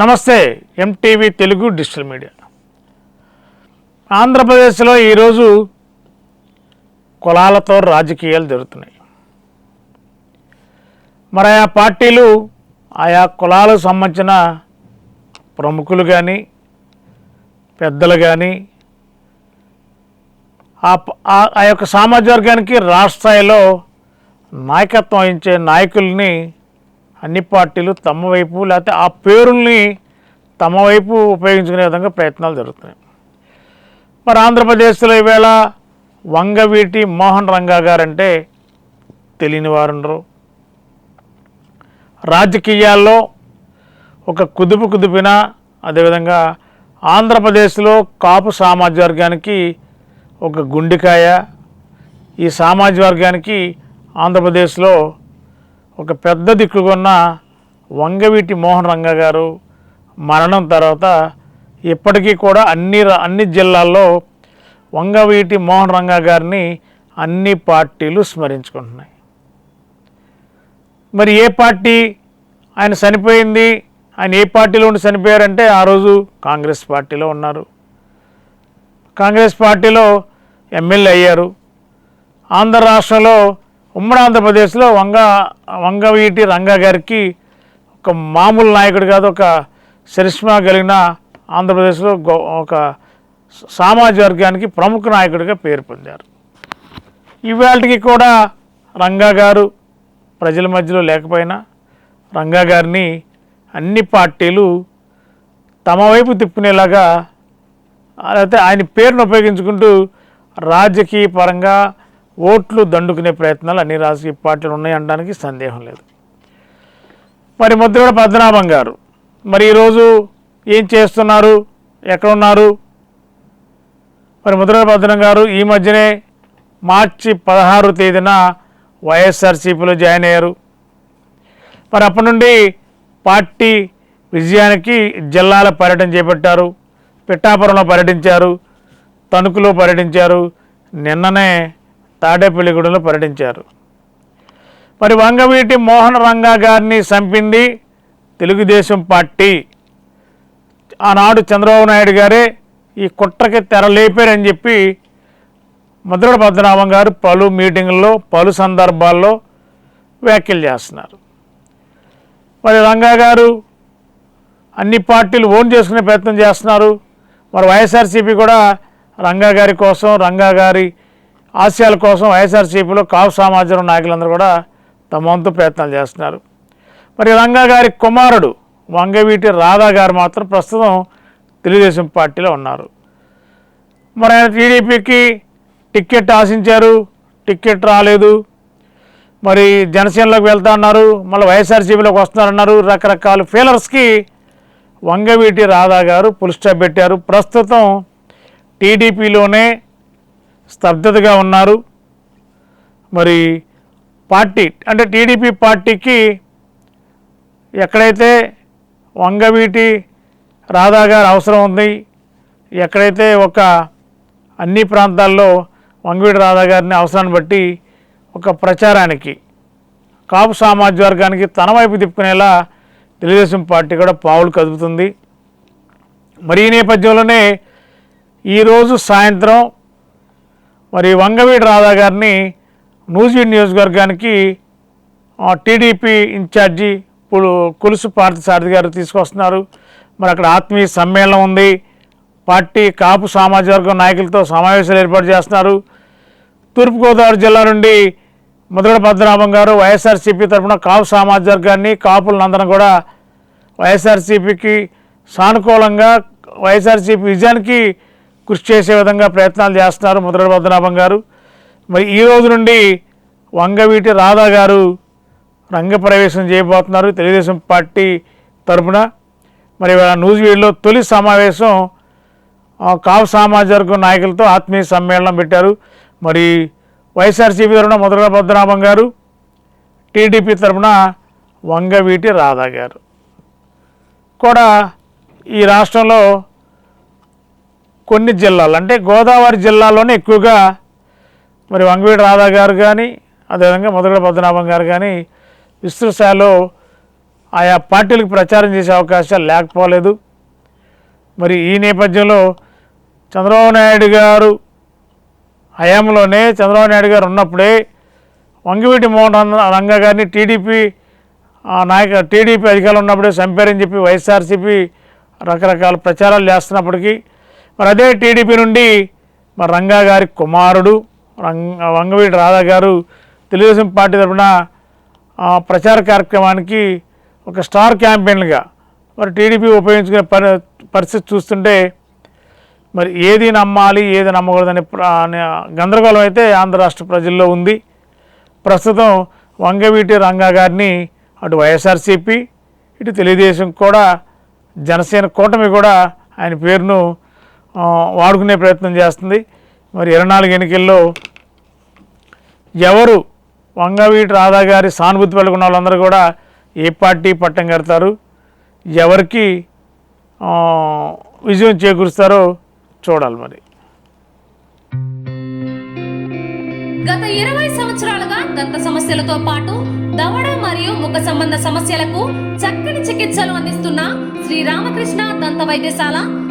నమస్తే MTV Telugu digital media. ఆంధ్రప్రదేశ్లో ఈరోజు కులాలతో రాజకీయాలు జరుగుతున్నాయి. మరి ఆయా పార్టీలు ఆయా కులాలకు సంబంధించిన ప్రముఖులు కానీ పెద్దలు కానీ ఆ యొక్క సామాజిక వర్గానికి రాష్ట్ర స్థాయిలో నాయకత్వం వహించే నాయకుల్ని అన్ని పార్టీలు తమ వైపు లేకపోతే ఆ పేరుల్ని తమ వైపు ఉపయోగించుకునే విధంగా ప్రయత్నాలు జరుగుతున్నాయి. మరి ఆంధ్రప్రదేశ్లో ఈవేళ వంగవీటి మోహన్ రంగా గారంటే తెలియని వారుండరు రాజకీయాల్లో ఒక కుదుపు కుదిపిన అదేవిధంగా ఆంధ్రప్రదేశ్లో కాపు సామాజిక వర్గానికి ఒక గుండెకాయ ఈ సామాజిక వర్గానికి ఆంధ్రప్రదేశ్లో ఒక పెద్ద దిక్కుకున్న వంగవీటి మోహన్ రంగ గారు మరణం తర్వాత ఇప్పటికీ కూడా అన్ని రా- అన్ని జిల్లాల్లో వంగవీటి మోహన్ రంగ గారిని అన్ని పార్టీలు స్మరించుకుంటున్నాయి. మరి ఏ పార్టీ ఆయన చనిపోయింది? ఆయన ఏ పార్టీలో ఉండి చనిపోయారంటే ఆ రోజు కాంగ్రెస్ పార్టీలో ఉన్నారు. కాంగ్రెస్ పార్టీలో ఎమ్మెల్యే అయ్యారు. ఆంధ్ర రాష్ట్రంలో ఉమ్మడి ఆంధ్రప్రదేశ్లో వంగ వంగవీటి రంగా గారికి ఒక మామూలు నాయకుడు కాదు ఒక చరిష్మా కలిగిన ఆంధ్రప్రదేశ్లో గొ- ఒక సామాజిక వర్గానికి ప్రముఖ నాయకుడిగా పేరు పొందారు. ఇవాళకి కూడా రంగా గారు ప్రజల మధ్యలో లేకపోయినా రంగా గారిని అన్ని పార్టీలు తమ వైపు తిప్పుకునేలాగా అయితే ఆయన పేరును ఉపయోగించుకుంటూ రాజకీయ పరంగా ఓట్లు దండుకునే ప్రయత్నాలు అన్ని రాజకీయ పార్టీలు ఉన్నాయనడానికి సందేహం లేదు. మరి ముద్రగడ పద్మనాభం గారు మరి ఈరోజు ఏం చేస్తున్నారు? ఎక్కడ ఉన్నారు? మరి ముద్రగడ పద్మనాభం గారు ఈ మధ్యనే మార్చి పదహారు తేదీన వైఎస్ఆర్సీపీలో జాయిన్ అయ్యారు. మరి అప్పటి నుండి పార్టీ విజయానికి జిల్లాల పర్యటన చేపట్టారు. పిఠాపురంలో పర్యటించారు. తణుకులో పర్యటించారు. నిన్ననే తాడేపల్లిగూడెంలో పర్యటించారు. మరి వంగవీటి మోహన్ రంగా గారిని చంపింది తెలుగుదేశం పార్టీ. ఆనాడు చంద్రబాబు నాయుడు గారే ఈ కుట్రకి తెరలేపారని చెప్పి ముద్రగడ పద్మనాభం గారు పలు మీటింగుల్లో పలు సందర్భాల్లో వ్యాఖ్యలు చేస్తున్నారు. మరి రంగా గారు అన్ని పార్టీలు ఓన్ చేసుకునే ప్రయత్నం చేస్తున్నారు. మరి వైఎస్ఆర్సీపీ కూడా రంగా గారి కోసం రంగా గారి ఆశయాల కోసం వైఎస్ఆర్సీపీలో కాపు సమాజం నాయకులందరూ కూడా తమ వంతు ప్రయత్నాలు చేస్తున్నారు. మరి రంగా గారి కుమారుడు వంగవీటి రాధా గారు మాత్రం ప్రస్తుతం తెలుగుదేశం పార్టీలో ఉన్నారు. మరి ఆయన టీడీపీకి టిక్కెట్ ఆశించారు టిక్కెట్ రాలేదు. మరి జనసేనలోకి వెళ్తా అన్నారు మళ్ళీ వైఎస్ఆర్సీపీలోకి వస్తున్నారన్నారు రకరకాల ఫీలర్స్కి వంగవీటి రాధా గారు పుల్ స్టాప్ పెట్టారు. ప్రస్తుతం టీడీపీలోనే స్తబ్దతగా ఉన్నారు. మరి పార్టీ అంటే టీడీపీ పార్టీకి ఎక్కడైతే వంగవీటి రాధా గారు అవసరం ఉంది ఎక్కడైతే ఒక అన్ని ప్రాంతాల్లో వంగవీటి రాధా గారిని అవసరాన్ని బట్టి ఒక ప్రచారానికి కాపు సామాజిక వర్గానికి తన వైపు తిప్పుకునేలా తెలుగుదేశం పార్టీ కూడా పావులు కదుపుతుంది. మరి ఈ నేపథ్యంలోనే ఈరోజు సాయంత్రం మరి వంగవీడి రాధా గారిని నూజివీడ్ నియోజకవర్గానికి టీడీపీ ఇన్ఛార్జి ఇప్పుడు కొలుసు పార్థసారథి గారు తీసుకొస్తున్నారు. మరి అక్కడ ఆత్మీయ సమ్మేళనం ఉంది. పార్టీ కాపు సామాజిక వర్గం నాయకులతో సమావేశాలు ఏర్పాటు చేస్తున్నారు. తూర్పుగోదావరి జిల్లా నుండి ముద్రగడ పద్మనాభం గారు వైఎస్ఆర్సీపీ తరఫున కాపు సామాజిక వర్గాన్ని కాపులందరం కూడా వైఎస్ఆర్సీపీకి సానుకూలంగా వైఎస్ఆర్సీపీ విజయానికి కృషి చేసే విధంగా ప్రయత్నాలు చేస్తున్నారు ముద్రగడ పద్మనాభం గారు. మరి ఈ రోజు నుండి వంగవీటి రాధా గారు రంగప్రవేశం చేయబోతున్నారు తెలుగుదేశం పార్టీ తరఫున మరి ఇవాళ తొలి సమావేశం కావు సామాజిక వర్గం నాయకులతో ఆత్మీయ సమ్మేళనం పెట్టారు. మరి వైఎస్ఆర్సీపీ తరఫున ముద్రగడ పద్మనాభం గారు టీడీపీ తరఫున వంగవీటి రాధా గారు. కూడా ఈ రాష్ట్రంలో కొన్ని జిల్లాలు అంటే గోదావరి జిల్లాలోనే ఎక్కువగా మరి వంగవీటి రాధా గారు కానీ అదేవిధంగా మొదటి పద్మనాభం గారు కానీ విస్తృత స్థాయిలో ఆయా పార్టీలకు ప్రచారం చేసే అవకాశాలు లేకపోలేదు. మరి ఈ నేపథ్యంలో చంద్రబాబు నాయుడు గారు హయాంలోనే చంద్రబాబు నాయుడు గారు ఉన్నప్పుడే వంగివీటి మోహన్ రంగ- గారిని టీడీపీ ఆ నాయక టీడీపీ అధికారులు ఉన్నప్పుడే చంపారని చెప్పి వైఎస్ఆర్సీపీ రకరకాల ప్రచారాలు చేస్తున్నప్పటికీ మరి అదే టీడీపీ నుండి మరి రంగా గారి కుమారుడు రంగ వంగవీటి రాధా గారు తెలుగుదేశం పార్టీ తరఫున ప్రచార కార్యక్రమానికి ఒక స్టార్ క్యాంపెయిన్గా మరి టీడీపీ ఉపయోగించుకునే పరి పరిస్థితి చూస్తుంటే మరి ఏది నమ్మాలి ఏది నమ్మకూడదనే ప్ర- అనే గందరగోళం అయితే ఆంధ్ర రాష్ట్ర ప్రజల్లో ఉంది. ప్రస్తుతం వంగవీటి రంగా గారిని అటు వైఎస్ఆర్సీపీ ఇటు తెలుగుదేశం కూడా జనసేన కూటమి కూడా ఆయన పేరును వాడుకునే ప్రయత్నం చేస్తుంది. మరి ఇరవై నాలుగు ఎన్నికల్లో ఎవరు వంగవీటి రాధా గారి సానుభూతి పలుకున్న వాళ్ళందరూ కూడా ఏ పార్టీ పట్టం కడతారు? ఎవరికి విజయం చేకూరుస్తారో చూడాలి మరి. గత ఇరవై సంవత్సరాలుగా దంత సమస్యలతో పాటు దవడ మరియు ముఖ సంబంధ సమస్యలకు చక్కని చికిత్సలు అందిస్తున్న శ్రీ రామకృష్ణ దంత వైద్యశాల